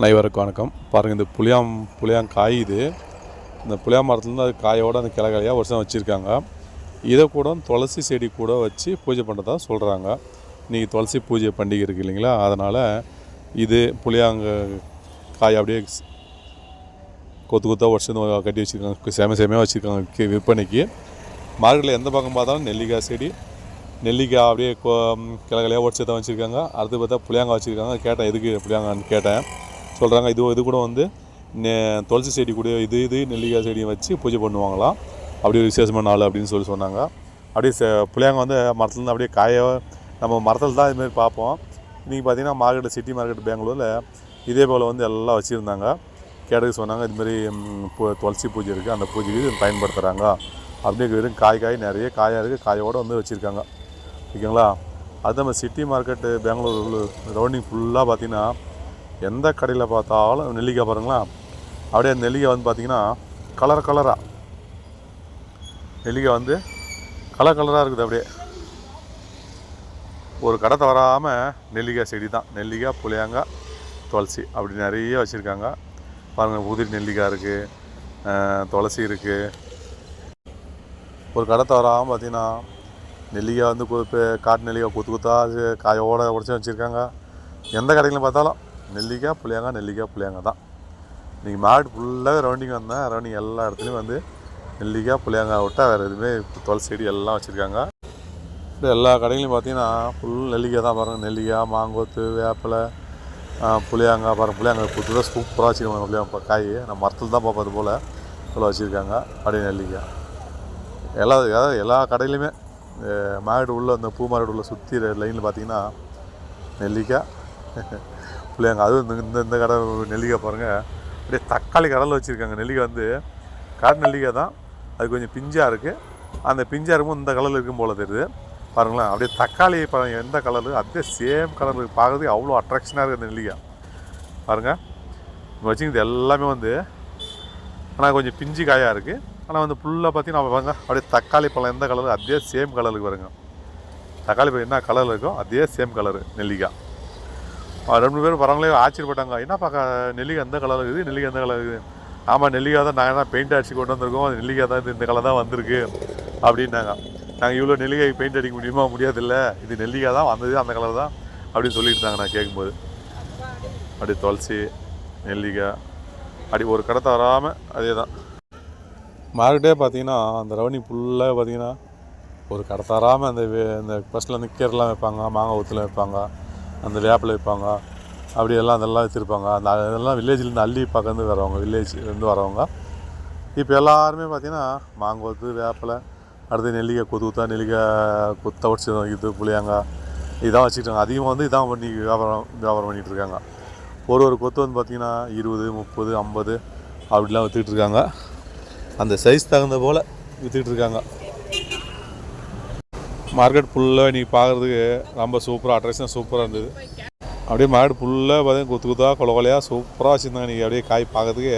அனைவருக்கும் வணக்கம். பாருங்கள் இந்த புளியாம் புளியாம் காய் இது. இந்த புளியா மரத்துலேருந்து அது காயோடு அந்த கிளை வருஷம் வச்சுருக்காங்க. இதை கூட துளசி செடி கூட வச்சு பூஜை பண்ணுறதா சொல்கிறாங்க இன்றைக்கி துளசி பூஜை பண்டிகை இருக்குது இல்லைங்களா? அதனால் இது புளியாங்க காய் அப்படியே கொத்து கொத்தாக வருஷம் கட்டி வச்சுருக்காங்க. சேம சேமையாக வச்சுருக்காங்க விற்பனைக்கு. மார்க்கெட்டில் எந்த பக்கம் பார்த்தாலும் நெல்லிக்காய் செடி நெல்லிக்காய் அப்படியே கொ கிளை உடச்சி தான் வச்சுருக்காங்க. அடுத்து பார்த்தா புளியாங்காய் வச்சுருக்காங்க. கேட்டேன் எதுக்கு புளியாங்கான்னு கேட்டேன். சொல்கிறாங்க இது இது கூட வந்து துளசி செடி கூட இது இது நெல்லிக்காய் செடியை வச்சு பூஜை பண்ணுவாங்களாம். அப்படி ஒரு விசேஷமான நாள் அப்படின்னு சொல்லி சொன்னாங்க. அப்படியே செ வந்து மரத்துலேருந்து அப்படியே காய நம்ம மரத்தில் தான் இதுமாரி பார்ப்போம். இன்றைக்கி பார்த்தீங்கன்னா மார்க்கெட்டு சிட்டி மார்க்கெட் பெங்களூரில் இதே போல் வந்து எல்லாம் வச்சுருந்தாங்க. கேட்டதுக்கு சொன்னாங்க இதுமாரி பூ- துளசி பூஜை இருக்குது அந்த பூஜைக்கு பயன்படுத்துகிறாங்க அப்படியே வெறும் காய் காய் நிறைய காயாக இருக்குது காயோடு வந்து வச்சுருக்காங்க. ஓகேங்களா? அது நம்ம சிட்டி மார்க்கெட்டு பெங்களூர் ரவுண்டிங் ஃபுல்லாக பார்த்தீங்கன்னா எந்த கடையில் பார்த்தாலும் நெல்லிக்காய் பாருங்களேன். அப்படியே நெல்லிக்காய் வந்து பார்த்திங்கன்னா கலர் கலராக நெல்லிக்காய் வந்து கலர் கலராக இருக்குது அப்படியே. ஒரு கடை தவறாமல் நெல்லிக்காய் செடி தான். நெல்லிக்காய் புளியாங்காய் துளசி அப்படி நிறைய வச்சுருக்காங்க. பாருங்கள் உதிரி நெல்லிக்காய் இருக்குது துளசி இருக்குது ஒரு கடை தவறாமல் பார்த்தீங்கன்னா நெல்லிக்காய் வந்து கு- காட்டு நெல்லிக்காய் கொத்து கொத்தா அது காயோட உடச்சி வச்சுருக்காங்க. எந்த கடைகளும் பார்த்தாலும் நெல்லிக்காய் புளியாங்காய் நெல்லிக்காய் புளியாங்காய் தான். இன்றைக்கி மாடு ஃபுல்லாக ரவுண்டிங் வந்தேன் ரவுண்டிங் எல்லா இடத்துலையும் வந்து நெல்லிக்காய் புளியாங்காய் விட்டால் வேறு எதுவுமே துளசி செடி எல்லாம் வச்சுருக்காங்க. இப்போ எல்லா கடையிலையும் பார்த்தீங்கன்னா ஃபுல் நெல்லிக்காய் தான் பாருங்கள் நெல்லிக்காய் மாங்கோத்து வேப்பிலை புளியாங்காய் பாருங்கள் புளியாங்காய் கொத்து தான் சூப்பராக வச்சுருக்காங்க புளியாங்க காய். நான் மரத்தில் தான் பார்ப்பது போல். இவ்வளோ வச்சுருக்காங்க. அப்படியே நெல்லிக்காய். எல்லா அதாவது எல்லா கடையிலையுமே மார்க்கெட் உள்ள அந்த பூ மார்க்கெட் உள்ள சுற்றி லைனில் பார்த்தீங்கன்னா நெல்லிக்காய். பிள்ளைங்க. அதுவும் இந்த இந்த இந்த கடை நெல்லிக்காய் பாருங்கள் அப்படியே தக்காளி கடலில் வச்சுருக்காங்க. நெல்லிக்காய் வந்து காட்டு நெல்லிக்காய் தான். அது கொஞ்சம் பிஞ்சாக இருக்குது அந்த பிஞ்சாக இருக்கும் இந்த கலரில் இருக்கும் போல் தெரியுது. பாருங்களேன். அப்படியே தக்காளி பழம் எந்த கலரு அதே சேம் கலர் பார்க்கறதுக்கு அவ்வளோ அட்ராக்ஷனாக இருக்குது அந்த நெல்லிக்காய் பாருங்கள் வச்சுக்கிறது எல்லாமே வந்து ஆனால் கொஞ்சம் பிஞ்சு காயாக இருக்குது ஆனால் வந்து ஃபுல்லாக பார்த்தீங்கன்னா பாருங்க. அப்படியே தக்காளி பழம் எந்த கலரு அதே சேம் கலருக்கு பாருங்க. தக்காளி பழம் என்ன கலர் இருக்கோ அதே சேம் கலரு நெல்லிக்காய் ரெண்டு பேரும் வரவங்களே ஆச்சரியப்பட்டாங்க. என்னப்பா நெல்லிக்காய் எந்த கலர் இருக்குது? நெல்லிக்காய் எந்த கலர் இருக்குது? ஆமாம் நெல்லிக்காய் தான் நாங்கள் தான் பெயிண்ட் அடிச்சு கொண்டு வந்திருக்கோம். அது நெல்லிக்காய் தான் இது இந்த கலர் தான் வந்திருக்கு. அப்படின்னாங்க. நாங்கள் இவ்வளோ நெல்லிக்காய் பெயிண்ட் அடிக்க முடியுமா? முடியாதில்ல. இது நெல்லிக்காய் தான் வந்தது அந்த கலர் தான். அப்படின்னு சொல்லிட்டு இருந்தாங்க நான் கேட்கும்போது. அப்படி துளசி நெல்லிக்காய் அப்படி ஒரு கடை வராமல் அதே தான். மார்க்கெட்டே பார்த்தீங்கன்னா அந்த ரவுனி ஃபுல்லாக பார்த்தீங்கன்னா ஒரு கடை தராமல் அந்த அந்த ஃபஸ்ட்டில் வந்து கீரெலாம் வைப்பாங்க மாங்காய் ஊற்றுலாம் வைப்பாங்க அந்த வேப்பிலை வைப்பாங்க. அப்படி எல்லாம் அதெல்லாம் வச்சுருப்பாங்க. அந்த அதெல்லாம் வில்லேஜ்லேருந்து அள்ளி பக்கந்து வரவங்க வில்லேஜ்லேருந்து வரவங்க. இப்போ எல்லாருமே பார்த்தீங்கன்னா மாங்கொத்து வேப்பிலை அடுத்து நெல்லிக்காய் கொத்து குத்தா நெல்லிக்காய் கொத்த உடச்சி இது புளியாங்காய் இதான் வச்சுக்கிட்டாங்க. அதிகமாக வந்து இதான் பண்ணி வியாபாரம் வியாபாரம் பண்ணிகிட்டு இருக்காங்க. ஒரு ஒரு கொத்து வந்து பார்த்திங்கன்னா இருபது முப்பது ஐம்பது அப்படிலாம் விற்றுக்கிட்டு இருக்காங்க. அந்த சைஸ் தகுந்த போல் விற்றுக்கிட்டு இருக்காங்க. மார்க்கெட் ஃபுல்லாக இன்றைக்கி பார்க்குறதுக்கு ரொம்ப சூப்பராக அட்ராக்ஷன் சூப்பராக இருந்தது. அப்படியே மார்க்கெட் ஃபுல்லாக பார்த்தீங்கன்னா கொத்து குத்தாக கொலை கொலையாக சூப்பராக வச்சுருந்தாங்க இன்றைக்கி அப்படியே காய் பார்க்கறதுக்கு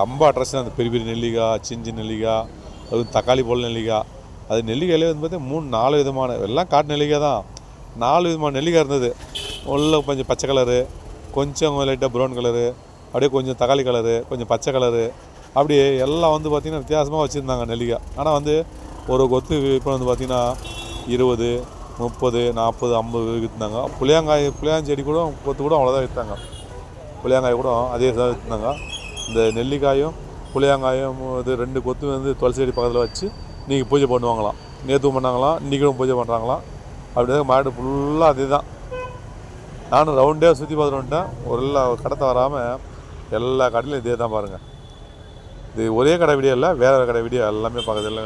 ரொம்ப அட்ராக்ஷன் அந்த பெரிய பெரிய நெல்லிக்காய் சின்ன சின்ன நெல்லிக்காய் அதுவும் தக்காளி போல் நெல்லிக்காய் அது நெல்லிக்காயிலே வந்து பார்த்தீங்கன்னா மூணு நாலு விதமான எல்லாம் காட்டு நெல்லிக்காய் தான். நாலு விதமான நெல்லிக்காய் இருந்தது. உள்ள கொஞ்சம் பச்சை கலரு கொஞ்சம் லைட்டாக ப்ரௌன் கலரு அப்படியே கொஞ்சம் தக்காளி கலரு கொஞ்சம் பச்சை கலரு அப்படியே எல்லாம் வந்து பார்த்திங்கன்னா வித்தியாசமாக வச்சுருந்தாங்க நெல்லிக்காய். ஆனால் வந்து ஒரு கொத்து இப்போ வந்து பார்த்திங்கன்னா இருபது முப்பது நாற்பது ஐம்பது விற்றுனாங்க புளியாங்காய் புளியாஞ்செடி கூட கொத்து கூட அவ்வளோதான் விற்றாங்க புளியாங்காய் கூட அதே தான் விற்றுந்தாங்க இந்த நெல்லிக்காயும் புளியாங்காயும் இது ரெண்டு கொத்து வந்து துளசி செடி பக்கத்தில் வச்சு இன்றைக்கி பூஜை பண்ணுவாங்களாம். நேற்றும் பண்ணாங்களாம் இன்றைக்கும் பூஜை பண்ணுறாங்களாம் அப்படியே மாடு ஃபுல்லாக அதே தான் நானும் ரவுண்டே சுற்றி பார்த்துட்டு வந்துட்டேன். ஒரு எல்லா கடத்தை வராமல் எல்லா கடையிலும் இதே தான் பாருங்கள் இது ஒரே கடை வீடியோ இல்லை வேறு கடை வீடியோ எல்லாமே பக்கத்தில்